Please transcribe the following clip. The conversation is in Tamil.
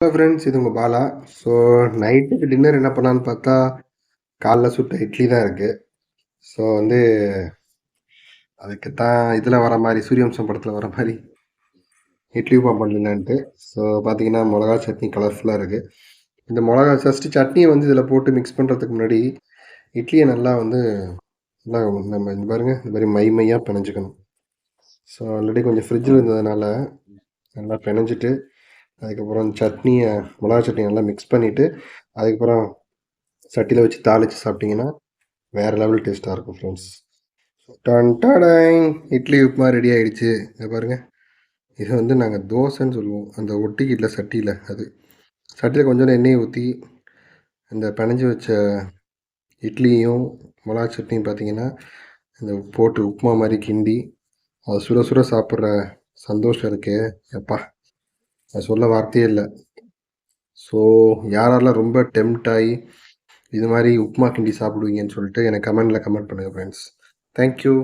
ஹலோ ஃப்ரெண்ட்ஸ் இது உங்கள் பாலா. ஸோ நைட்டுக்கு டின்னர் என்ன பண்ணலான்னு பார்த்தா காலைல சுட்ட இட்லி தான் இருக்குது ஸோ வந்து அதுக்கு தான் இதில் வர மாதிரி சூரியவம்சம் படத்தில் வர மாதிரி இட்லி உப்பா பண்ணலான்ட்டு. ஸோ பார்த்தீங்கன்னா மிளகா சட்னி கலர்ஃபுல்லாக இருக்குது இந்த மிளகா ஃபஸ்ட்டு சட்னியை வந்து இதில் போட்டு மிக்ஸ் பண்ணுறதுக்கு முன்னாடி இட்லியை நல்லா வந்து நல்லா நம்ம இந்த பாருங்கள் இந்த மாதிரி மை மையாக பிணைஞ்சிக்கணும். ஸோ ஆல்ரெடி கொஞ்சம் ஃப்ரிட்ஜில் இருந்ததுனால நல்லா பிணைஞ்சிட்டு அதுக்கப்புறம் சட்னியை மிளகா சட்னி நல்லா மிக்ஸ் பண்ணிவிட்டு அதுக்கப்புறம் சட்டியில் வச்சு தாளித்து சாப்பிட்டிங்கன்னா வேறு லெவல் டேஸ்ட்டாக இருக்கும் ஃப்ரெண்ட்ஸ் டன்டாடாங் இட்லி உப்புமா ரெடி ஆகிடுச்சு இதை பாருங்கள் இது வந்து நாங்கள் தோசைன்னு சொல்லுவோம். அந்த ஒட்டிக்கிட்டில் சட்டியில் அது. சட்டியில் கொஞ்சோண்டு எண்ணெயை ஊற்றி இந்த பிணைஞ்சி வச்ச இட்லியும் மிளகா சட்னியும் பார்த்தீங்கன்னா இந்த போட்டு உப்புமா மாதிரி கிண்டி அதை சுட சுட சாப்பிட்ற சந்தோஷம் இருக்கே. எப்பா. அது சொல்ல வார்த்தையே இல்லை. ஸோ யாரெல்லாம் ரொம்ப டெம்ட் ஆகி இது மாதிரி உப்புமா கிண்டி சாப்பிடுவீங்கன்னு சொல்லிட்டு எனக்கு கமெண்டில் கமெண்ட் பண்ணுங்கள் ஃப்ரெண்ட்ஸ் தேங்க்யூ